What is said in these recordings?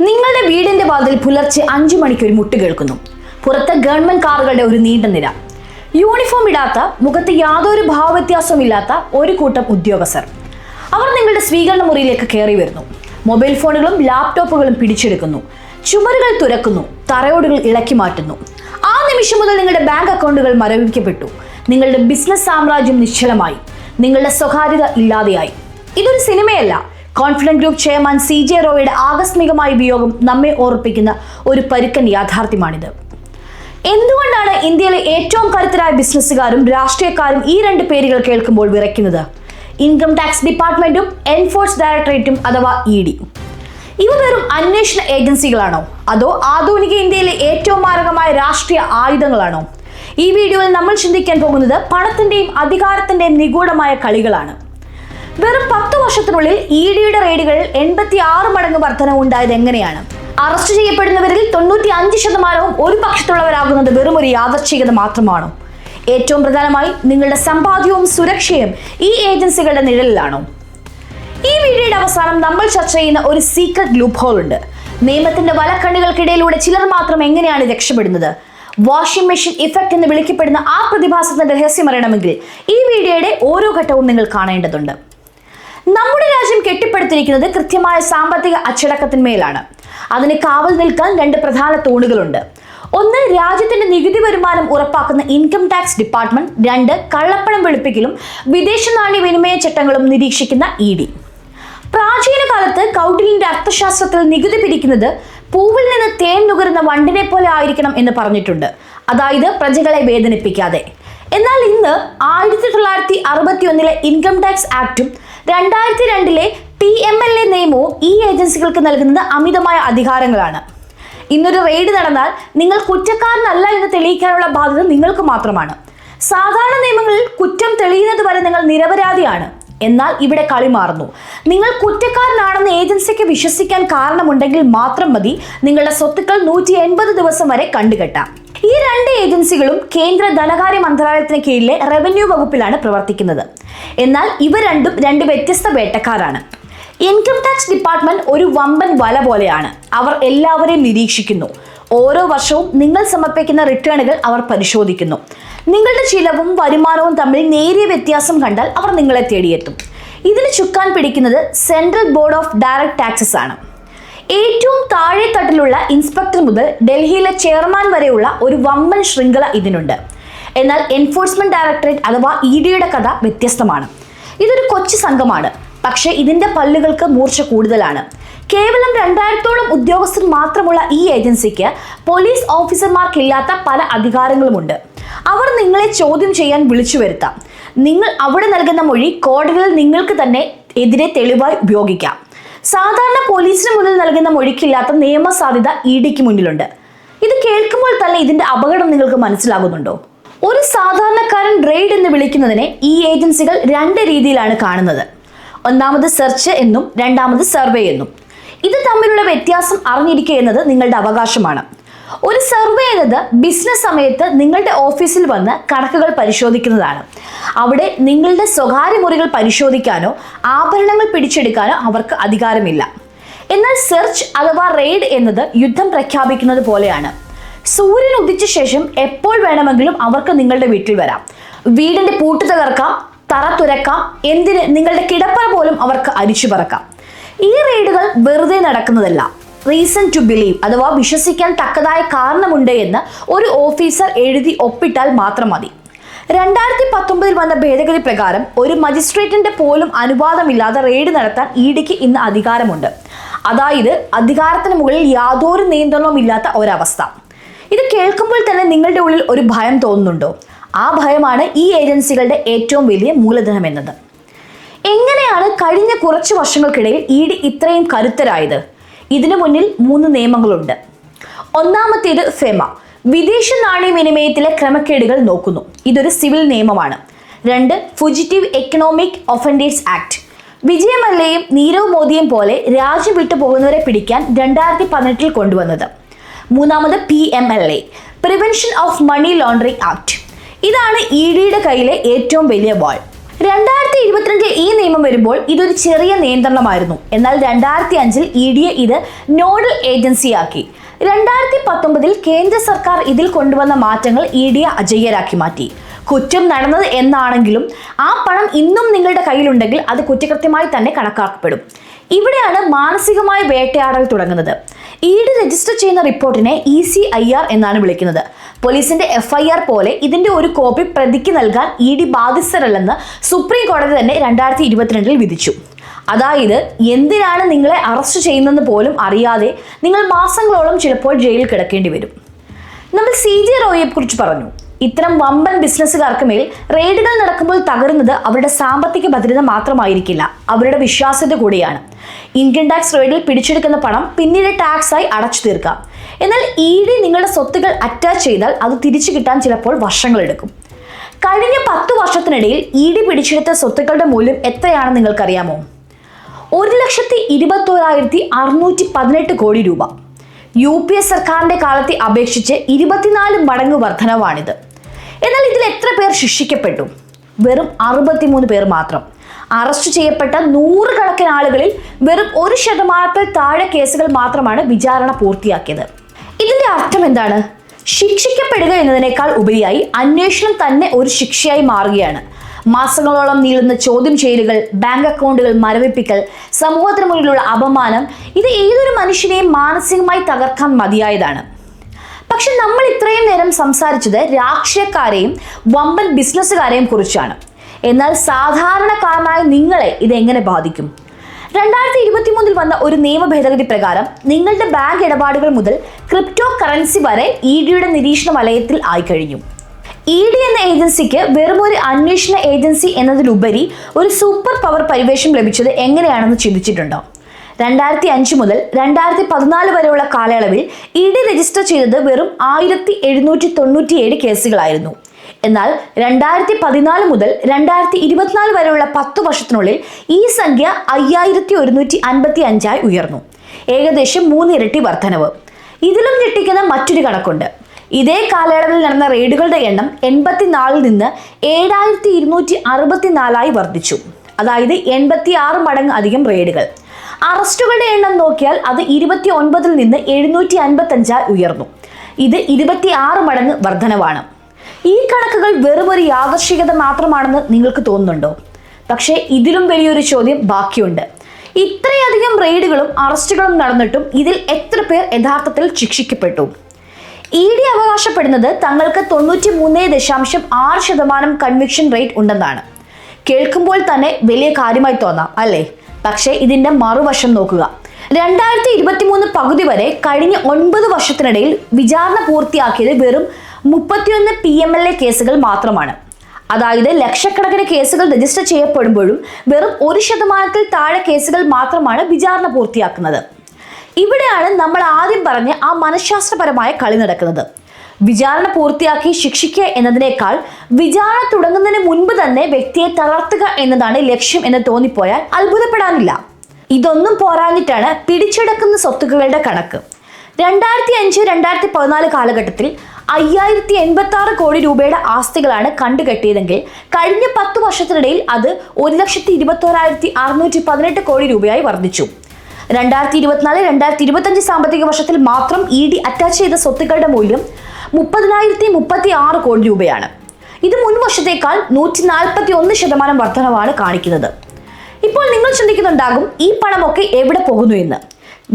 നിങ്ങളുടെ വീടിന്റെ വാതിൽ പുലർച്ചെ അഞ്ചു മണിക്ക് ഒരു മുട്ട് കേൾക്കുന്നു. പുറത്ത് ഗവൺമെന്റ് കാറുകളുടെ ഒരു നീണ്ട നിര. യൂണിഫോം ഇടാത്ത മുഖത്ത് യാതൊരു ഭാവവ്യത്യാസവും ഇല്ലാത്ത ഒരു കൂട്ടം ഉദ്യോഗസ്ഥർ. അവർ നിങ്ങളുടെ സ്വീകരണ മുറിയിലേക്ക് കയറി വരുന്നു. മൊബൈൽ ഫോണുകളും ലാപ്ടോപ്പുകളും പിടിച്ചെടുക്കുന്നു. ചുമരുകൾ തുരക്കുന്നു. തറയോടുകൾ ഇളക്കി മാറ്റുന്നു. ആ നിമിഷം മുതൽ നിങ്ങളുടെ ബാങ്ക് അക്കൗണ്ടുകൾ മരവിക്കപ്പെട്ടു. നിങ്ങളുടെ ബിസിനസ് സാമ്രാജ്യം നിശ്ചലമായി. നിങ്ങളുടെ സ്വകാര്യത ഇല്ലാതെയായി. ഇതൊരു സിനിമയല്ല. Confident group chairman C J റോയുടെ ആകസ്മികമായ വിയോഗം നമ്മെ ഓർപ്പിക്കുന്ന ഒരു പരുക്കൻ യാഥാർത്ഥ്യമാണിത്. എന്തുകൊണ്ടാണ് ഇന്ത്യയിലെ ഏറ്റവും കരുത്തരായ ബിസിനസ്സുകാരും രാഷ്ട്രീയക്കാരും ഈ രണ്ട് പേരുകൾ കേൾക്കുമ്പോൾ വിറയ്ക്കുന്നത്? ഇൻകം ടാക്സ് ഡിപ്പാർട്ട്മെന്റും എൻഫോഴ്സ് ഡയറക്ടറേറ്റും അഥവാ ഇ ഡി? ഇവ വെറും അന്വേഷണ ഏജൻസികളാണോ? അതോ ആധുനിക ഇന്ത്യയിലെ ഏറ്റവും മാരകമായ രാഷ്ട്രീയ ആയുധങ്ങളാണോ? ഈ വീഡിയോയിൽ നമ്മൾ ചിന്തിക്കാൻ പോകുന്നത് പണത്തിന്റെയും അധികാരത്തിന്റെയും നിഗൂഢമായ കളികളാണ്. വെറും പത്ത് വർഷത്തിനുള്ളിൽ ഇ ഡിയുടെ റെയ്ഡുകളിൽ എൺപത്തി ആറ് മടങ്ങ് വർധന ഉണ്ടായത് എങ്ങനെയാണ്? അറസ്റ്റ് ചെയ്യപ്പെടുന്നവരിൽ തൊണ്ണൂറ്റി അഞ്ച് ശതമാനവും ഒരു പക്ഷത്തുള്ളവരാകുന്നത് വെറും ഒരു യാദർച്ഛികത മാത്രമാണോ? ഏറ്റവും പ്രധാനമായി നിങ്ങളുടെ സമ്പാദ്യവും സുരക്ഷയും ഈ ഏജൻസികളുടെ നിഴലിലാണോ? ഈ വീഡിയോയുടെ അവസാനം നമ്മൾ ചർച്ച ചെയ്യുന്ന ഒരു സീക്രട്ട് ലൂപ്പ് ഹോൾ ഉണ്ട്. നിയമത്തിന്റെ വലക്കണ്ണികൾക്കിടയിലൂടെ ചിലർ മാത്രം എങ്ങനെയാണ് രക്ഷപ്പെടുന്നത്? വാഷിംഗ് മെഷീൻ ഇഫക്റ്റ് എന്ന് വിളിക്കപ്പെടുന്ന ആ പ്രതിഭാസത്തിന്റെ രഹസ്യം അറിയണമെങ്കിൽ ഈ വീഡിയോയുടെ ഓരോ ഘട്ടവും നിങ്ങൾ കാണേണ്ടതുണ്ട്. നമ്മുടെ രാജ്യം കെട്ടിപ്പടുത്തിരിക്കുന്നത് കൃത്യമായ സാമ്പത്തിക അച്ചടക്കത്തിന്മേലാണ്. അതിന് കാവൽ നിൽക്കാൻ രണ്ട് പ്രധാന തൂണുകളുണ്ട്. ഒന്ന് രാജ്യത്തിന്റെ നികുതി വരുമാനം ഉറപ്പാക്കുന്ന ഇൻകം ടാക്സ് ഡിപ്പാർട്ട്മെന്റ് രണ്ട് കള്ളപ്പണം വെളുപ്പിക്കലും വിദേശ നാണ്യ വിനിമയ ചട്ടങ്ങളും നിരീക്ഷിക്കുന്ന ഇ ഡി പ്രാചീന കാലത്ത് കൗട്ടിലിന്റെ അർത്ഥശാസ്ത്രത്തിൽ നികുതി പിരിക്കുന്നത് പൂവിൽ നിന്ന് തേൻ നുകരുന്ന വണ്ടിനെ പോലെ ആയിരിക്കണം എന്ന് പറഞ്ഞിട്ടുണ്ട്. അതായത് പ്രജകളെ വേദനിപ്പിക്കാതെ. എന്നാൽ ഇന്ന് ആയിരത്തി തൊള്ളായിരത്തി അറുപത്തി ഒന്നിലെ ഇൻകം ടാക്സ് ആക്ടും രണ്ടായിരത്തി രണ്ടിലെ പി എം എൽ എ നിയമവും ഈ ഏജൻസികൾക്ക് നൽകുന്നത് അമിതമായ അധികാരങ്ങളാണ്. ഇന്നൊരു റെയ്ഡ് നടന്നാൽ നിങ്ങൾ കുറ്റക്കാരനല്ല എന്ന് തെളിയിക്കാനുള്ള ബാധ്യത നിങ്ങൾക്ക് മാത്രമാണ്. സാധാരണ നിയമങ്ങളിൽ കുറ്റം തെളിയുന്നത് വരെ നിങ്ങൾ നിരപരാധിയാണ്. എന്നാൽ ഇവിടെ കളി മാറുന്നു. നിങ്ങൾ കുറ്റക്കാരനാണെന്ന് ഏജൻസിക്ക് വിശ്വസിക്കാൻ കാരണമുണ്ടെങ്കിൽ മാത്രം മതി നിങ്ങളുടെ സ്വത്തുക്കൾ നൂറ്റി എൺപത് ദിവസം വരെ കണ്ടുകെട്ടാം. ഈ രണ്ട് ഏജൻസികളും കേന്ദ്ര ധനകാര്യ മന്ത്രാലയത്തിന് കീഴിലെ റവന്യൂ വകുപ്പിലാണ് പ്രവർത്തിക്കുന്നത്. എന്നാൽ ഇവ രണ്ടും രണ്ട് വ്യത്യസ്ത വേട്ടക്കാരാണ്. ഇൻകം ടാക്സ് ഡിപ്പാർട്ട്മെന്റ് ഒരു വമ്പൻ വല പോലെയാണ്. അവർ എല്ലാവരെയും നിരീക്ഷിക്കുന്നു. ഓരോ വർഷവും നിങ്ങൾ സമർപ്പിക്കുന്ന റിട്ടേണുകൾ അവർ പരിശോധിക്കുന്നു. നിങ്ങളുടെ ചിലവും വരുമാനവും തമ്മിൽ നേരിയ വ്യത്യാസം കണ്ടാൽ അവർ നിങ്ങളെ തേടിയെത്തും. ഇതിന് ചുക്കാൻ പിടിക്കുന്നത് central board of direct taxes ആണ്. ഏറ്റവും താഴെ തട്ടിലുള്ള ഇൻസ്പെക്ടർ മുതൽ ഡൽഹിയിലെ ചെയർമാൻ വരെയുള്ള ഒരു വമ്പൻ ശൃംഖല ഇതിനുണ്ട്. എന്നാൽ എൻഫോഴ്സ്മെന്റ് ഡയറക്ടറേറ്റ് അഥവാ ഇ ഡിയുടെ കഥ വ്യത്യസ്തമാണ്. ഇതൊരു കൊച്ചു സംഘമാണ്. പക്ഷേ ഇതിന്റെ പല്ലുകൾക്ക് മൂർച്ച കൂടുതലാണ്. കേവലം രണ്ടായിരത്തോളം ഉദ്യോഗസ്ഥർ മാത്രമുള്ള ഈ ഏജൻസിക്ക് പോലീസ് ഓഫീസർമാർക്കില്ലാത്ത പല അധികാരങ്ങളുമുണ്ട്. അവർ നിങ്ങളെ ചോദ്യം ചെയ്യാൻ വിളിച്ചു വരുത്താം. നിങ്ങൾ അവിടെ നൽകുന്ന മൊഴി കോടതിയിൽ നിങ്ങൾക്ക് തന്നെ എതിരെ തെളിവായി ഉപയോഗിക്കാം. സാധാരണ പോലീസിന് മുന്നിൽ നൽകുന്ന മൊഴിക്കില്ലാത്ത നിയമസാധ്യത ഇ ഡിക്ക് മുന്നിലുണ്ട്. ഇത് കേൾക്കുമ്പോൾ തന്നെ ഇതിന്റെ അപകടം നിങ്ങൾക്ക് മനസ്സിലാകുന്നുണ്ടോ? ഒരു സാധാരണക്കാരൻ റെയ്ഡ് എന്ന് വിളിക്കുന്നതിനെ ഈ ഏജൻസികൾ രണ്ട് രീതിയിലാണ് കാണുന്നത്. ഒന്നാമത് സെർച്ച് എന്നും രണ്ടാമത് സർവേ എന്നും. ഇത് തമ്മിലുള്ള വ്യത്യാസം അറിഞ്ഞിരിക്കുക എന്നത് നിങ്ങളുടെ അവകാശമാണ്. ഒരു സർവേ എന്നത് ബിസിനസ് സമയത്ത് നിങ്ങളുടെ ഓഫീസിൽ വന്ന് കണക്കുകൾ പരിശോധിക്കുന്നതാണ്. അവിടെ നിങ്ങളുടെ സ്വകാര്യ മുറികൾ പരിശോധിക്കാനോ ആഭരണങ്ങൾ പിടിച്ചെടുക്കാനോ അവർക്ക് അധികാരമില്ല. എന്നാൽ സെർച്ച് അഥവാ റെയ്ഡ് എന്നത് യുദ്ധം പ്രഖ്യാപിക്കുന്നത് പോലെയാണ്. സൂര്യൻ ഉദിച്ച ശേഷം എപ്പോൾ വേണമെങ്കിലും അവർക്ക് നിങ്ങളുടെ വീട്ടിൽ വരാം. വീടിന്റെ പൂട്ട് തകർക്കാം തറ തുരക്കാം എന്തിന് നിങ്ങളുടെ കിടപ്പറ പോലും അവർക്ക് അരിച്ചു പറക്കാം. ഈ റെയ്ഡുകൾ വെറുതെ നടക്കുന്നതല്ല. റീസൺ ടു ബിലീവ് അഥവാ വിശ്വസിക്കാൻ തക്കതായ കാരണമുണ്ട് എന്ന് ഒരു ഓഫീസർ എഴുതി ഒപ്പിട്ടാൽ മാത്രം മതി. രണ്ടായിരത്തി പത്തൊമ്പതിൽ വന്ന ഭേദഗതി പ്രകാരം ഒരു മജിസ്ട്രേറ്റിന്റെ പോലും അനുവാദമില്ലാതെ റെയ്ഡ് നടത്താൻ ഇഡിക്ക് ഡിക്ക് ഇന്ന് അധികാരമുണ്ട്. അതായത് അധികാരത്തിന് മുകളിൽ യാതൊരു നിയന്ത്രണവും ഇല്ലാത്ത ഒരവസ്ഥ. ഇത് കേൾക്കുമ്പോൾ തന്നെ നിങ്ങളുടെ ഉള്ളിൽ ഒരു ഭയം തോന്നുന്നുണ്ടോ? ആ ഭയമാണ് ഈ ഏജൻസികളുടെ ഏറ്റവും വലിയ മൂലധനം എന്നത്. എങ്ങനെയാണ് കഴിഞ്ഞ കുറച്ച് വർഷങ്ങൾക്കിടയിൽ ഇ ഡി ഇത്രയും കരുത്തരായത്? ഇതിനു മുന്നിൽ മൂന്ന് നിയമങ്ങളുണ്ട്. ഒന്നാമത്തേത് ഫെമ വിദേശ നാണയ വിനിമയത്തിലെ ക്രമക്കേടുകൾ നോക്കുന്നു. ഇതൊരു സിവിൽ നിയമമാണ്. രണ്ട് fugitive economic offenders act Vijay മല്ലയും Nirav മോദിയും പോലെ രാജ്യം വിട്ടു പോകുന്നവരെ പിടിക്കാൻ രണ്ടായിരത്തി പതിനെട്ടിൽ കൊണ്ടുവന്നത്. മൂന്നാമത് P M L A prevention of money laundering act ഇതാണ് ഇ ഡിയുടെ കയ്യിലെ ഏറ്റവും വലിയ വാൾ. രണ്ടായിരത്തി ഇരുപത്തിരണ്ടിൽ ഈ നിയമം വരുമ്പോൾ ഇതൊരു ചെറിയ നിയന്ത്രണമായിരുന്നു. എന്നാൽ രണ്ടായിരത്തി അഞ്ചിൽ ഇ ഡി എ ഇത് നോഡൽ ഏജൻസിയാക്കി. രണ്ടായിരത്തി പത്തൊമ്പതിൽ കേന്ദ്ര സർക്കാർ ഇതിൽ കൊണ്ടുവന്ന മാറ്റങ്ങൾ ഇ ഡി എ അജയ്യരാക്കി മാറ്റി. കുറ്റം നടന്നത് എന്നാണെങ്കിലും ആ പണം ഇന്നും നിങ്ങളുടെ കയ്യിലുണ്ടെങ്കിൽ അത് കുറ്റകൃത്യമായി തന്നെ കണക്കാക്കപ്പെടും. ഇവിടെയാണ് മാനസികമായ വേട്ടയാടൽ തുടങ്ങുന്നത്. ഇ ഡി രജിസ്റ്റർ ചെയ്യുന്ന റിപ്പോർട്ടിനെ ഇ സി ഐ ആർ എന്നാണ് വിളിക്കുന്നത്. പോലീസിന്റെ എഫ് ഐ ആർ പോലെ ഇതിന്റെ ഒരു കോപ്പി പ്രതിക്ക് നൽകാൻ ഇ ഡി ബാധ്യസ്ഥരല്ലെന്ന് സുപ്രീം കോടതി തന്നെ രണ്ടായിരത്തി ഇരുപത്തിരണ്ടിൽ വിധിച്ചു. അതായത് എന്തിനാണ് നിങ്ങളെ അറസ്റ്റ് ചെയ്യുന്നതെന്ന് പോലും അറിയാതെ നിങ്ങൾ മാസങ്ങളോളം ചിലപ്പോൾ ജയിലിൽ കിടക്കേണ്ടി വരും. നമ്മൾ സി ജെ റോയിയെ കുറിച്ച് പറഞ്ഞു. ഇത്തരം വമ്പൻ ബിസിനസ്സുകാർക്ക് മേൽ റെയ്ഡുകൾ നടക്കുമ്പോൾ തകരുന്നത് അവരുടെ സാമ്പത്തിക ഭദ്രത മാത്രമായിരിക്കില്ല അവരുടെ വിശ്വാസ്യത കൂടിയാണ്. ഇൻകം ടാക്സ് റെയ്ഡിൽ പിടിച്ചെടുക്കുന്ന പണം പിന്നീട് ടാക്സ് ആയി അടച്ചു തീർക്കാം. എന്നാൽ ഇ ഡി നിങ്ങളുടെ സ്വത്തുകൾ അറ്റാച്ച് ചെയ്താൽ അത് തിരിച്ചു കിട്ടാൻ ചിലപ്പോൾ വർഷങ്ങളെടുക്കും കഴിഞ്ഞ പത്ത് വർഷത്തിനിടയിൽ ഇ ഡി പിടിച്ചെടുത്ത സ്വത്തുക്കളുടെ മൂല്യം എത്രയാണെന്ന് നിങ്ങൾക്കറിയാമോ? ഒരു ലക്ഷത്തി ഇരുപത്തോരായിരത്തി അറുന്നൂറ്റി പതിനെട്ട് കോടി രൂപ. യു പി എ സർക്കാരിന്റെ കാലത്തെ അപേക്ഷിച്ച് ഇരുപത്തിനാല് മടങ്ങ് വർധനവാണിത്. എന്നാൽ ഇതിൽ എത്ര പേർ ശിക്ഷിക്കപ്പെട്ടു? വെറും അറുപത്തിമൂന്ന് പേർ മാത്രം. അറസ്റ്റ് ചെയ്യപ്പെട്ട നൂറുകണക്കിന് ആളുകളിൽ വെറും ഒരു ശതമാനത്തിൽ താഴെ കേസുകൾ മാത്രമാണ് വിചാരണ പൂർത്തിയാക്കിയത്. ഇതിന്റെ അർത്ഥം എന്താണ്? ശിക്ഷിക്കപ്പെടുക എന്നതിനേക്കാൾ ഉപരിയായി അന്വേഷണം തന്നെ ഒരു ശിക്ഷയായി മാറുകയാണ്. മാസങ്ങളോളം നീളുന്ന ചോദ്യം ചെയ്യലുകൾ ബാങ്ക് അക്കൗണ്ടുകൾ മരവിപ്പിക്കൽ സമൂഹത്തിന് മുന്നിലുള്ള അപമാനം ഇത് ഏതൊരു മനുഷ്യനെയും മാനസികമായി തകർക്കാൻ മതിയായതാണ്. പക്ഷെ നമ്മൾ ഇത്രയും നേരം സംസാരിച്ചത് രാഷ്ട്രീയക്കാരെയും വമ്പൻ ബിസിനസ്സുകാരെയും കുറിച്ചാണ്. എന്നാൽ സാധാരണക്കാരനായ നിങ്ങളെ ഇതെങ്ങനെ ബാധിക്കും? രണ്ടായിരത്തി ഇരുപത്തി മൂന്നിൽ വന്ന ഒരു നിയമ ഭേദഗതി പ്രകാരം നിങ്ങളുടെ ബാങ്ക് ഇടപാടുകൾ മുതൽ ക്രിപ്റ്റോ കറൻസി വരെ ഇ ഡിയുടെ നിരീക്ഷണ വലയത്തിൽ ആയിക്കഴിഞ്ഞു. ഇ ഡി എന്ന ഏജൻസിക്ക് വെറും ഒരു അന്വേഷണ ഏജൻസി എന്നതിലുപരി ഒരു സൂപ്പർ പവർ പരിവേഷം ലഭിച്ചത് എങ്ങനെയാണെന്ന് ചിന്തിച്ചിട്ടുണ്ടോ? രണ്ടായിരത്തി അഞ്ച് മുതൽ രണ്ടായിരത്തി പതിനാല് വരെയുള്ള കാലയളവിൽ ഇ ഡി രജിസ്റ്റർ ചെയ്തത് വെറും ആയിരത്തി എഴുന്നൂറ്റി തൊണ്ണൂറ്റിയേഴ് കേസുകളായിരുന്നു. എന്നാൽ രണ്ടായിരത്തി പതിനാല് മുതൽ രണ്ടായിരത്തി ഇരുപത്തിനാല് വരെയുള്ള പത്ത് വർഷത്തിനുള്ളിൽ ഈ സംഖ്യ അയ്യായിരത്തി ഒരുന്നൂറ്റി അൻപത്തി അഞ്ചായി ഉയർന്നു. ഏകദേശം മൂന്നിരട്ടി വർധനവ്. ഇതിലും ഞെട്ടിക്കുന്ന മറ്റൊരു കണക്കുണ്ട്. ഇതേ കാലയളവിൽ നടന്ന റെയ്ഡുകളുടെ എണ്ണം എൺപത്തിനാലിൽ നിന്ന് ഏഴായിരത്തി ഇരുന്നൂറ്റി അറുപത്തിനാലായി വർദ്ധിച്ചു. അതായത് എൺപത്തി ആറ് മടങ്ങ് അധികം റെയ്ഡുകൾ. അറസ്റ്റുകളുടെ എണ്ണം നോക്കിയാൽ അത് ഇരുപത്തി ഒൻപതിൽ നിന്ന് എഴുന്നൂറ്റി അൻപത്തി അഞ്ചായി ഉയർന്നു. ഇത് ഇരുപത്തി ആറ് മടങ്ങ് വർധനവാണ്. ഈ കണക്കുകൾ വെറും ഒരു യാദർശികത മാത്രമാണെന്ന് നിങ്ങൾക്ക് തോന്നുന്നുണ്ടോ? പക്ഷേ ഇതിലും വലിയൊരു ചോദ്യം ബാക്കിയുണ്ട്. ഇത്രയധികം റെയ്ഡുകളും അറസ്റ്റുകളും നടന്നിട്ടും ഇതിൽ എത്ര പേർ യഥാർത്ഥത്തിൽ ശിക്ഷിക്കപ്പെട്ടു? ഇ ഡി അവകാശപ്പെടുന്നത് തങ്ങൾക്ക് തൊണ്ണൂറ്റി മൂന്ന് ദശാംശം ആറ് ശതമാനം കൺവിക്ഷൻ റേറ്റ് ഉണ്ടെന്നാണ്. കേൾക്കുമ്പോൾ തന്നെ വലിയ കാര്യമായി തോന്നാം അല്ലേ? പക്ഷേ ഇതിന്റെ മറുവശം നോക്കുക. രണ്ടായിരത്തി ഇരുപത്തി മൂന്ന് പകുതി വരെ കഴിഞ്ഞ ഒൻപത് വർഷത്തിനിടയിൽ വിചാരണ പൂർത്തിയാക്കിയത് വെറും മുപ്പത്തിയൊന്ന് പി എം എൽ എ കേസുകൾ മാത്രമാണ്. അതായത് ലക്ഷക്കണക്കിന് കേസുകൾ രജിസ്റ്റർ ചെയ്യപ്പെടുമ്പോഴും വെറും ഒരു ശതമാനത്തിൽ താഴെ കേസുകൾ മാത്രമാണ് വിചാരണ പൂർത്തിയാക്കുന്നത്. ഇവിടെയാണ് നമ്മൾ ആദ്യം പറഞ്ഞ ആ മനഃശാസ്ത്രപരമായ കളി നടക്കുന്നത്. വിചാരണ പൂർത്തിയാക്കി ശിക്ഷിക്കുക എന്നതിനേക്കാൾ വിചാരണ തുടങ്ങുന്നതിന് മുൻപ് തന്നെ വ്യക്തിയെ തളർത്തുക എന്നതാണ് ലക്ഷ്യം എന്ന് തോന്നിപ്പോയാൽ അത്ഭുതപ്പെടാനില്ല. ഇതൊന്നും പോരാഞ്ഞിട്ടാണ് പിടിച്ചെടുക്കുന്ന സ്വത്തുക്കളുടെ കണക്ക്. രണ്ടായിരത്തി അഞ്ച് രണ്ടായിരത്തി പതിനാല് കാലഘട്ടത്തിൽ അയ്യായിരത്തി എൺപത്തി ആറ് കോടി രൂപയുടെ ആസ്തികളാണ് കണ്ടുകെട്ടിയതെങ്കിൽ കഴിഞ്ഞ പത്ത് വർഷത്തിനിടയിൽ അത് ഒരു ലക്ഷത്തി ഇരുപത്തോരായിരത്തി അറുന്നൂറ്റി പതിനെട്ട് കോടി രൂപയായി വർദ്ധിച്ചു. രണ്ടായിരത്തി ഇരുപത്തിനാല് രണ്ടായിരത്തി ഇരുപത്തഞ്ച് സാമ്പത്തിക വർഷത്തിൽ മാത്രം ഇ ഡി അറ്റാച്ച് ചെയ്ത സ്വത്തുക്കളുടെ മൂല്യം മുപ്പതിനായിരത്തി മുപ്പത്തി ആറ് കോടി രൂപയാണ്. ഇത് മുൻ വർഷത്തേക്കാൾ നൂറ്റി നാൽപ്പത്തി ഒന്ന് ശതമാനം വർധനവാണ് കാണിക്കുന്നത്. ഇപ്പോൾ നിങ്ങൾ ചിന്തിക്കുന്നുണ്ടാകും ഈ പണമൊക്കെ എവിടെ പോകുന്നു എന്ന്.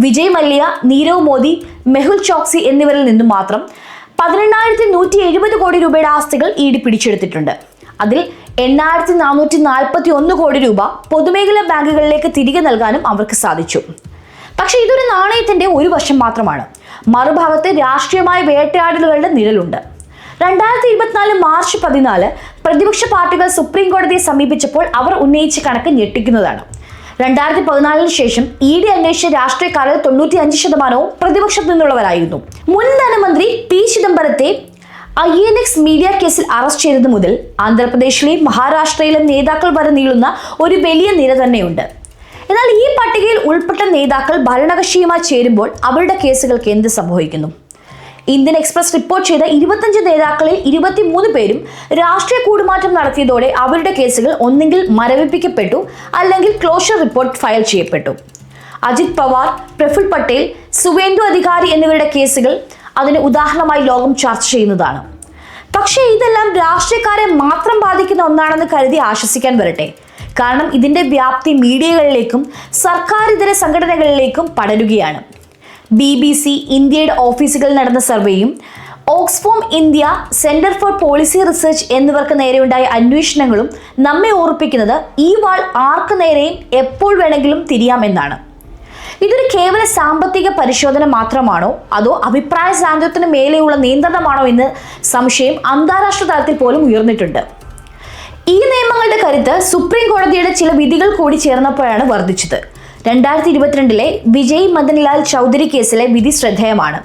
വിജയ് മല്യ നീരവ് മോദി മെഹുൽ ചോക്സി എന്നിവരിൽ നിന്നും മാത്രം പതിനെണ്ണായിരത്തി നൂറ്റി എഴുപത് കോടി രൂപയുടെ ആസ്തികൾ ഈടി പിടിച്ചെടുത്തിട്ടുണ്ട്. അതിൽ എണ്ണായിരത്തി നാനൂറ്റി നാൽപ്പത്തി ഒന്ന് കോടി രൂപ പൊതുമേഖലാ ബാങ്കുകളിലേക്ക് തിരികെ നൽകാനും അവർക്ക് സാധിച്ചു. പക്ഷേ ഇതൊരു നാണയത്തിന്റെ ഒരു വശം മാത്രമാണ്. മറുഭാഗത്ത് രാഷ്ട്രീയമായ വേട്ടയാടലുകളുടെ നിഴലുണ്ട്. രണ്ടായിരത്തി ഇരുപത്തിനാല് മാർച്ച് പതിനാല് പ്രതിപക്ഷ പാർട്ടികൾ സുപ്രീം കോടതിയെ സമീപിച്ചപ്പോൾ അവർ ഉന്നയിച്ച കണക്ക് ഞെട്ടിക്കുന്നതാണ്. രണ്ടായിരത്തി പതിനാലിന് ശേഷം ഇ ഡി അന്വേഷിച്ച രാഷ്ട്രീയക്കാരിൽ തൊണ്ണൂറ്റി അഞ്ച് ശതമാനവും പ്രതിപക്ഷത്തു നിന്നുള്ളവരായിരുന്നു. മുൻ ധനമന്ത്രി പി ചിദംബരത്തെ ഐ എൻ എക്സ് മീഡിയ കേസിൽ അറസ്റ്റ് ചെയ്തത് മുതൽ ആന്ധ്രാപ്രദേശിലെയും മഹാരാഷ്ട്രയിലെയും നേതാക്കൾ വരെ നീളുന്ന ഒരു വലിയ നിര തന്നെയുണ്ട്. എന്നാൽ ഈ പട്ടികയിൽ ഉൾപ്പെട്ട നേതാക്കൾ ഭരണകക്ഷിയുമായി ചേരുമ്പോൾ അവരുടെ കേസുകൾക്ക് എന്ത് സംഭവിക്കുന്നു? ഇന്ത്യൻ എക്സ്പ്രസ് റിപ്പോർട്ട് ചെയ്ത ഇരുപത്തഞ്ച് നേതാക്കളിൽ ഇരുപത്തിമൂന്ന് പേരും രാഷ്ട്രീയ കൂടുമാറ്റം നടത്തിയതോടെ അവരുടെ കേസുകൾ ഒന്നെങ്കിൽ മരവിപ്പിക്കപ്പെട്ടു അല്ലെങ്കിൽ ക്ലോഷർ റിപ്പോർട്ട് ഫയൽ ചെയ്യപ്പെട്ടു. അജിത് പവാർ പ്രഫുൽ പട്ടേൽ സുവേന്ദു അധികാരി എന്നിവരുടെ കേസുകൾ അതിന് ഉദാഹരണമായി ലോകം ചർച്ച ചെയ്യുന്നതാണ്. പക്ഷേ ഇതെല്ലാം രാഷ്ട്രീയക്കാരെ മാത്രം ബാധിക്കുന്ന ഒന്നാണെന്ന് കരുതി ആശ്വസിക്കാൻ വരട്ടെ. കാരണം ഇതിന്റെ വ്യാപ്തി മീഡിയകളിലേക്കും സർക്കാർ ഇതര സംഘടനകളിലേക്കും പടരുകയാണ്. ബി ബി സി ഇന്ത്യയുടെ ഓഫീസുകളിൽ നടന്ന സർവേയും Oxfam India centre for policy research എന്നിവർക്ക് നേരെയുണ്ടായ അന്വേഷണങ്ങളും നമ്മെ ഓർപ്പിക്കുന്നത് ഈ വാൾ ആർക്ക് നേരെയും എപ്പോൾ വേണമെങ്കിലും തിരിയാമെന്നാണ്. ഇതൊരു കേവല സാമ്പത്തിക പരിശോധന മാത്രമാണോ? അതോ അഭിപ്രായ സ്വാതന്ത്ര്യത്തിന് മേലെയുള്ള നിയന്ത്രണമാണോ എന്ന് സംശയം അന്താരാഷ്ട്ര തലത്തിൽ പോലും ഉയർന്നിട്ടുണ്ട്. ഈ നിയമങ്ങളുടെ കരുത്ത് സുപ്രീം കോടതിയുടെ ചില വിധികൾ കൂടി ചേർന്നപ്പോഴാണ് വർദ്ധിച്ചത്. രണ്ടായിരത്തി ഇരുപത്തിരണ്ടിലെ വിജയ് മദൻലാൽ ചൗധരി കേസിലെ വിധി ശ്രദ്ധേയമാണ്.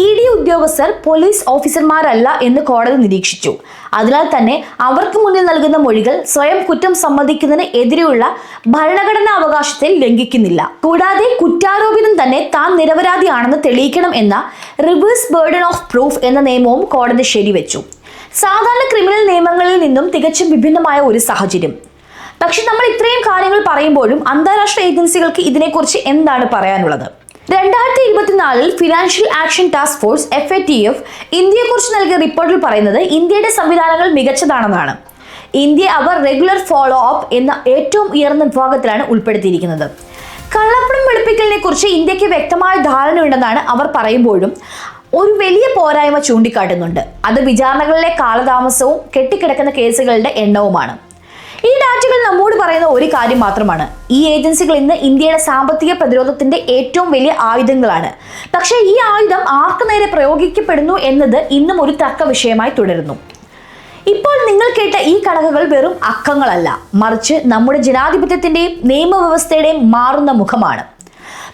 ഇ ഡി ഉദ്യോഗസ്ഥർ പോലീസ് ഓഫീസർമാരല്ല എന്ന് കോടതി നിരീക്ഷിച്ചു. അതിനാൽ തന്നെ അവർക്ക് മുന്നിൽ നൽകുന്ന മൊഴികൾ സ്വയം കുറ്റം സമ്മതിക്കുന്നതിന് എതിരെയുള്ള ഭരണഘടനാ അവകാശത്തെ ലംഘിക്കുന്നില്ല. കൂടാതെ കുറ്റാരോപിതം തന്നെ താൻ നിരപരാധിയാണെന്ന് തെളിയിക്കണം എന്ന റിവേഴ്സ് ബേർഡൻ ഓഫ് പ്രൂഫ് എന്ന നിയമവും കോടതി ശരിവെച്ചു. സാധാരണ ക്രിമിനൽ നിയമങ്ങളിൽ നിന്നും തികച്ചും വിഭിന്നമായ ഒരു സാഹചര്യം. പക്ഷെ നമ്മൾ ഇത്രയും കാര്യങ്ങൾ പറയുമ്പോഴും അന്താരാഷ്ട്ര ഏജൻസികൾക്ക് ഇതിനെക്കുറിച്ച് എന്താണ് പറയാനുള്ളത്? രണ്ടായിരത്തി ഇരുപത്തിനാലിൽ financial action task force F A T F ഇന്ത്യയെക്കുറിച്ച് നൽകിയ റിപ്പോർട്ടിൽ പറയുന്നത് ഇന്ത്യയുടെ സംവിധാനങ്ങൾ മികച്ചതാണെന്നാണ്. ഇന്ത്യ അവർ റെഗുലർ ഫോളോ അപ്പ് എന്ന ഏറ്റവും ഉയർന്ന വിഭാഗത്തിലാണ് ഉൾപ്പെടുത്തിയിരിക്കുന്നത്. കള്ളപ്പണം വെളുപ്പിക്കലിനെ കുറിച്ച് ഇന്ത്യയ്ക്ക് വ്യക്തമായ ധാരണയുണ്ടെന്നാണ് അവർ പറയുമ്പോഴും ഒരു വലിയ പോരായ്മ ചൂണ്ടിക്കാട്ടുന്നുണ്ട്. അത് വിചാരണകളിലെ കാലതാമസവും കെട്ടിക്കിടക്കുന്ന കേസുകളുടെ എണ്ണവുമാണ്. ഈ ഡാറ്റകൾ നമ്മോട് പറയുന്ന ഒരു കാര്യം മാത്രമാണ്. ഈ ഏജൻസികൾ ഇന്ന് ഇന്ത്യയുടെ സാമ്പത്തിക പ്രതിരോധത്തിന്റെ ഏറ്റവും വലിയ ആയുധങ്ങളാണ്. പക്ഷേ ഈ ആയുധം ആർക്കു നേരെ പ്രയോഗിക്കപ്പെടുന്നു എന്നത് ഇന്നും ഒരു തർക്ക വിഷയമായി തുടരുന്നു. ഇപ്പോൾ നിങ്ങൾ കേട്ട ഈ കണക്കുകൾ വെറും അക്കങ്ങളല്ല. മറിച്ച് നമ്മുടെ ജനാധിപത്യത്തിന്റെയും നിയമവ്യവസ്ഥയുടെയും മാറുന്ന മുഖമാണ്.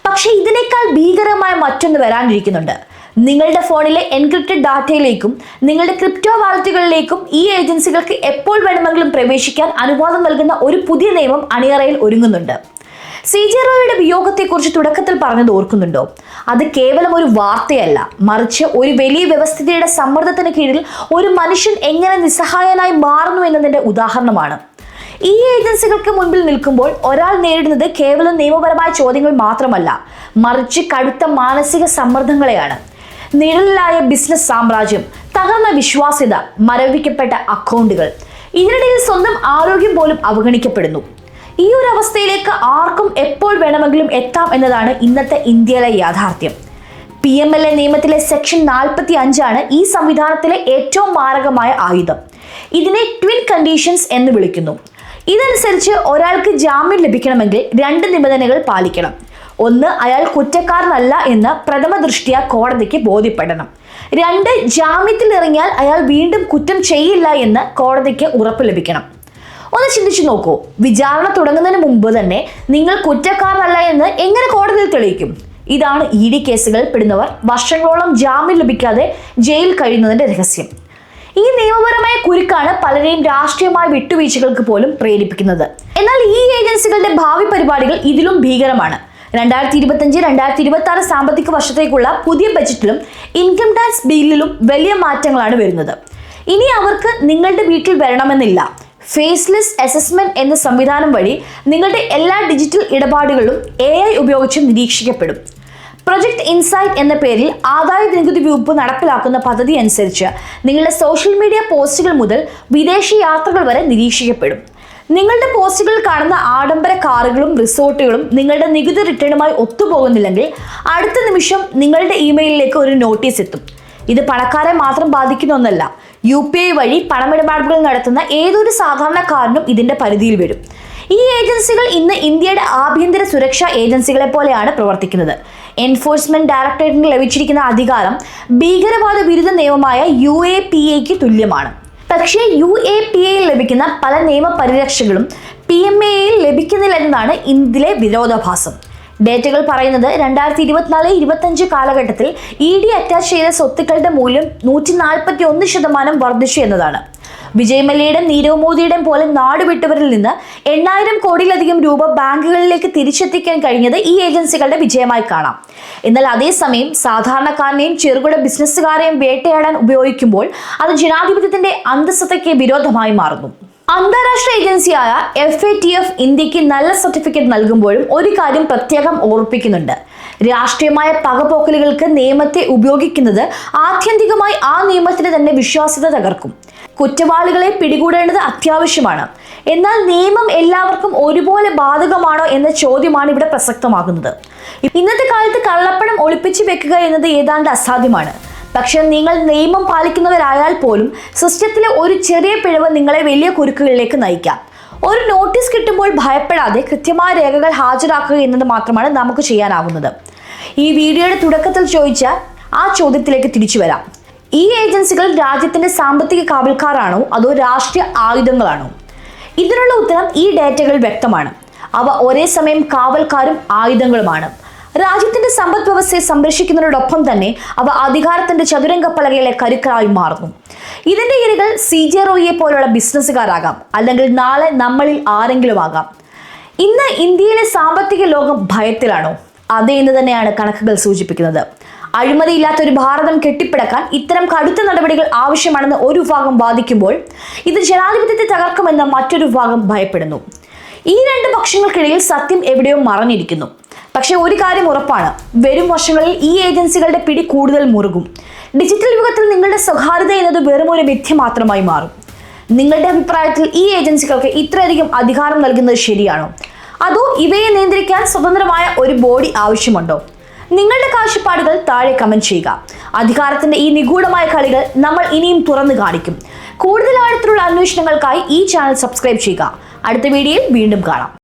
പക്ഷേ ഇതിനേക്കാൾ ഭീകരമായ മറ്റൊന്ന് വരാനിരിക്കുന്നുണ്ട്. നിങ്ങളുടെ ഫോണിലെ എൻക്രിപ്റ്റഡ് ഡാറ്റയിലേക്കും നിങ്ങളുടെ ക്രിപ്റ്റോ വാലറ്റുകളിലേക്കും ഈ ഏജൻസികൾക്ക് എപ്പോൾ വേണമെങ്കിലും പ്രവേശിക്കാൻ അനുവാദം നൽകുന്ന ഒരു പുതിയ നിയമം അണിയറയിൽ ഒരുങ്ങുന്നുണ്ട്. സി ജെ റോയുടെ വിയോഗത്തെക്കുറിച്ച് തുടക്കത്തിൽ പറഞ്ഞത് ഓർക്കുന്നുണ്ടോ? അത് കേവലം ഒരു വാർത്തയല്ല. മറിച്ച് ഒരു വലിയ വ്യവസ്ഥിതിയുടെ സമ്മർദ്ദത്തിന് കീഴിൽ ഒരു മനുഷ്യൻ എങ്ങനെ നിസ്സഹായനായി മാറുന്നു എന്നതിന്റെ ഉദാഹരണമാണ്. ഈ ഏജൻസികൾക്ക് മുൻപിൽ നിൽക്കുമ്പോൾ ഒരാൾ നേരിടുന്നത് കേവലം നിയമപരമായ ചോദ്യങ്ങൾ മാത്രമല്ല. മറിച്ച് കടുത്ത മാനസിക സമ്മർദ്ദങ്ങളെയാണ്. നിഴലിലായ ബിസിനസ് സാമ്രാജ്യം തകർന്ന വിശ്വാസ്യത മരവിക്കപ്പെട്ട അക്കൗണ്ടുകൾ ഇതിനിടയിൽ സ്വന്തം ആരോഗ്യം പോലും അവഗണിക്കപ്പെടുന്നു. ഈ ഒരു അവസ്ഥയിലേക്ക് ആർക്കും എപ്പോൾ വേണമെങ്കിലും എത്താം എന്നതാണ് ഇന്നത്തെ ഇന്ത്യയിലെ യാഥാർത്ഥ്യം. പി എം എൽ എ നിയമത്തിലെ സെക്ഷൻ നാൽപ്പത്തി അഞ്ചാണ് ഈ സംവിധാനത്തിലെ ഏറ്റവും മാരകമായ ആയുധം. ഇതിനെ ട്വിൻ കണ്ടീഷൻസ് എന്ന് വിളിക്കുന്നു. ഇതനുസരിച്ച് ഒരാൾക്ക് ജാമ്യം ലഭിക്കണമെങ്കിൽ രണ്ട് നിബന്ധനകൾ പാലിക്കണം. ഒന്ന് അയാൾ കുറ്റക്കാരനല്ല എന്ന് പ്രഥമ ദൃഷ്ടിയ കോടതിക്ക് ബോധ്യപ്പെടണം. രണ്ട് ജാമ്യത്തിൽ ഇറങ്ങിയാൽ അയാൾ വീണ്ടും കുറ്റം ചെയ്യില്ല എന്ന് കോടതിക്ക് ഉറപ്പ് ലഭിക്കണം. ഒന്ന് ചിന്തിച്ചു നോക്കൂ. വിചാരണ തുടങ്ങുന്നതിന് മുമ്പ് തന്നെ നിങ്ങൾ കുറ്റക്കാരനല്ല എന്ന് എങ്ങനെ കോടതിയിൽ തെളിയിക്കും? ഇതാണ് ഇ ഡി കേസുകൾ പെടുന്നവർ വർഷങ്ങളോളം ജാമ്യം ലഭിക്കാതെ ജയിൽ കഴിയുന്നതിന്റെ രഹസ്യം. ഈ നിയമപരമായ കുരുക്കാണ് പലരെയും രാഷ്ട്രീയമായ വിട്ടുവീഴ്ചകൾക്ക് പോലും പ്രേരിപ്പിക്കുന്നത്. എന്നാൽ ഈ ഏജൻസികളുടെ ഭാവി പരിപാടികൾ ഇതിലും ഭീകരമാണ്. രണ്ടായിരത്തി ഇരുപത്തഞ്ച് രണ്ടായിരത്തി ഇരുപത്തി ആറ് സാമ്പത്തിക വർഷത്തേക്കുള്ള പുതിയ ബജറ്റിലും ഇൻകം ടാക്സ് ബില്ലിലും വലിയ മാറ്റങ്ങളാണ് വരുന്നത്. ഇനി അവർക്ക് നിങ്ങളുടെ വീട്ടിൽ വരണമെന്നില്ല. ഫേസ്ലെസ് അസസ്മെന്റ് എന്ന സംവിധാനം വഴി നിങ്ങളുടെ എല്ലാ ഡിജിറ്റൽ ഇടപാടുകളും എ ഐ ഉപയോഗിച്ച് നിരീക്ഷിക്കപ്പെടും. പ്രൊജക്ട് ഇൻസൈറ്റ് എന്ന പേരിൽ ആദായ നികുതി വകുപ്പ് നടപ്പിലാക്കുന്ന പദ്ധതി അനുസരിച്ച് നിങ്ങളുടെ സോഷ്യൽ മീഡിയ പോസ്റ്റുകൾ മുതൽ വിദേശ യാത്രകൾ വരെ നിരീക്ഷിക്കപ്പെടും. നിങ്ങളുടെ പോസ്റ്റുകൾ കാണുന്ന ആഡംബര കാറുകളും റിസോർട്ടുകളും നിങ്ങളുടെ നികുതി റിട്ടേണുമായി ഒത്തുപോകുന്നില്ലെങ്കിൽ അടുത്ത നിമിഷം നിങ്ങളുടെ ഇമെയിലിലേക്ക് ഒരു നോട്ടീസ് എത്തും. ഇത് പണക്കാരെ മാത്രം ബാധിക്കുന്ന ഒന്നല്ല. യു പി ഐ വഴി പണമിടപാടുകൾ നടത്തുന്ന ഏതൊരു സാധാരണക്കാരനും ഇതിന്റെ പരിധിയിൽ വരും. ഈ ഏജൻസികൾ ഇന്ന് ഇന്ത്യയുടെ ആഭ്യന്തര സുരക്ഷാ ഏജൻസികളെ പോലെയാണ് പ്രവർത്തിക്കുന്നത്. എൻഫോഴ്സ്മെന്റ് ഡയറക്ടറേറ്റിന് ലഭിച്ചിരിക്കുന്ന അധികാരം ഭീകരവാദ വിരുദ്ധ നിയമമായ യു എ പി എക്ക് തുല്യമാണ്. പക്ഷേ യു എ പി എയിൽ ലഭിക്കുന്ന പല നിയമ പരിരക്ഷകളും പി എം എയിൽ ലഭിക്കുന്നില്ല എന്നതാണ് ഇന്ത്യയിലെ വിരോധാഭാസം. ഡേറ്റകൾ പറയുന്നത് രണ്ടായിരത്തി ഇരുപത്തിനാല് ഇരുപത്തഞ്ച് കാലഘട്ടത്തിൽ ഇ ഡി അറ്റാച്ച് ചെയ്ത സ്വത്തുക്കളുടെ മൂല്യം നൂറ്റി നാൽപ്പത്തി ഒന്ന് ശതമാനം വർദ്ധിച്ചു എന്നതാണ്. വിജയ് മല്യയുടെയും നീരവ് മോദിയുടെയും പോലെ നാടുവിട്ടവരിൽ നിന്ന് എണ്ണായിരം കോടിയിലധികം രൂപ ബാങ്കുകളിലേക്ക് തിരിച്ചെത്തിക്കാൻ കഴിഞ്ഞത് ഈ ഏജൻസികളുടെ വിജയമായി കാണാം. എന്നാൽ അതേസമയം സാധാരണക്കാരനെയും ചെറുകിട ബിസിനസ്സുകാരെയും വേട്ടയാടാൻ ഉപയോഗിക്കുമ്പോൾ അത് ജനാധിപത്യത്തിന്റെ അന്തസ്സത്തയ്ക്ക് വിരോധമായി മാറുന്നു. അന്താരാഷ്ട്ര ഏജൻസിയായ എഫ് എ ടി എഫ് ഇന്ത്യയ്ക്ക് നല്ല സർട്ടിഫിക്കറ്റ് നൽകുമ്പോഴും ഒരു കാര്യം പ്രത്യേകം ഓർപ്പിക്കുന്നുണ്ട് രാഷ്ട്രീയമായ പകപോക്കലുകൾക്ക് നിയമത്തെ ഉപയോഗിക്കുന്നത് ആത്യന്തികമായി ആ നിയമത്തിന് തന്നെ വിശ്വാസ്യത തകർക്കും. കുറ്റവാളികളെ പിടികൂടേണ്ടത് അത്യാവശ്യമാണ്. എന്നാൽ നിയമം എല്ലാവർക്കും ഒരുപോലെ ബാധകമാണോ എന്ന ചോദ്യമാണ് ഇവിടെ പ്രസക്തമാകുന്നത്. ഇന്നത്തെ കാലത്ത് കള്ളപ്പണം ഒളിപ്പിച്ചു വെക്കുക എന്നത് ഏതാണ്ട് അസാധ്യമാണ്. പക്ഷെ നിങ്ങൾ നിയമം പാലിക്കുന്നവരായാൽ പോലും സിസ്റ്റത്തിലെ ഒരു ചെറിയ പിഴവ് നിങ്ങളെ വലിയ കുരുക്കുകളിലേക്ക് നയിക്കാം. ഒരു നോട്ടീസ് കിട്ടുമ്പോൾ ഭയപ്പെടാതെ കൃത്യമായ രേഖകൾ ഹാജരാക്കുക എന്നത് മാത്രമാണ് നമുക്ക് ചെയ്യാനാവുന്നത്. ഈ വീഡിയോയുടെ തുടക്കത്തിൽ ചോദിച്ച ആ ചോദ്യത്തിലേക്ക് തിരിച്ചു വരാം. ഈ ഏജൻസികൾ രാജ്യത്തിന്റെ സാമ്പത്തിക കാവൽക്കാരാണോ അതോ രാഷ്ട്രീയ ആയുധങ്ങളാണോ? ഇതിനുള്ള ഉത്തരം ഈ ഡേറ്റകൾ വ്യക്തമാണ്. അവ ഒരേ സമയം കാവൽക്കാരും ആയുധങ്ങളുമാണ്. രാജ്യത്തിന്റെ സമ്പദ് വ്യവസ്ഥയെ സംരക്ഷിക്കുന്നതിനോടൊപ്പം തന്നെ അവ അധികാരത്തിന്റെ ചതുരംഗ പലകയിലെ കരുക്കളായി മാറുന്നു. ഇതിന്റെ ഇരകൾ സി ജെ റോയിയെ പോലുള്ള ബിസിനസ്സുകാരാകാം അല്ലെങ്കിൽ നാളെ നമ്മളിൽ ആരെങ്കിലും ആകാം. ഇന്ന് ഇന്ത്യയിലെ സാമ്പത്തിക ലോകം ഭയത്തിലാണോ? അതേ എന്ന് തന്നെയാണ് കണക്കുകൾ സൂചിപ്പിക്കുന്നത്. അഴിമതിയില്ലാത്ത ഒരു ഭാരതം കെട്ടിപ്പടക്കാൻ ഇത്തരം കടുത്ത നടപടികൾ ആവശ്യമാണെന്ന് ഒരു വിഭാഗം വാദിക്കുമ്പോൾ ഇത് ജനാധിപത്യത്തെ തകർക്കുമെന്ന് മറ്റൊരു വിഭാഗം ഭയപ്പെടുന്നു. ഈ രണ്ട് പക്ഷങ്ങൾക്കിടയിൽ സത്യം എവിടെയോ മറഞ്ഞിരിക്കുന്നു. പക്ഷേ ഒരു കാര്യം ഉറപ്പാണ്. വരും വർഷങ്ങളിൽ ഈ ഏജൻസികളുടെ പിടി കൂടുതൽ മുറുകും. ഡിജിറ്റൽ യുഗത്തിൽ നിങ്ങളുടെ സ്വകാര്യത എന്നത് വെറും ഒരു മിഥ്യ മാത്രമായി മാറും. നിങ്ങളുടെ അഭിപ്രായത്തിൽ ഈ ഏജൻസികൾക്ക് ഇത്രയധികം അധികാരം നൽകുന്നത് ശരിയാണോ? അതോ ഇവയെ നിയന്ത്രിക്കാൻ സ്വതന്ത്രമായ ഒരു ബോഡി ആവശ്യമുണ്ടോ? നിങ്ങളുടെ കാഴ്ചപ്പാടുകൾ താഴെ കമന്റ് ചെയ്യുക. അധികാരത്തിന്റെ ഈ നിഗൂഢമായ കളികൾ നമ്മൾ ഇനിയും തുറന്നു കാണിക്കും. കൂടുതൽ ആഴത്തിലുള്ള അന്വേഷണങ്ങൾക്കായി ഈ ചാനൽ സബ്സ്ക്രൈബ് ചെയ്യുക. അടുത്ത വീഡിയോയിൽ വീണ്ടും കാണാം.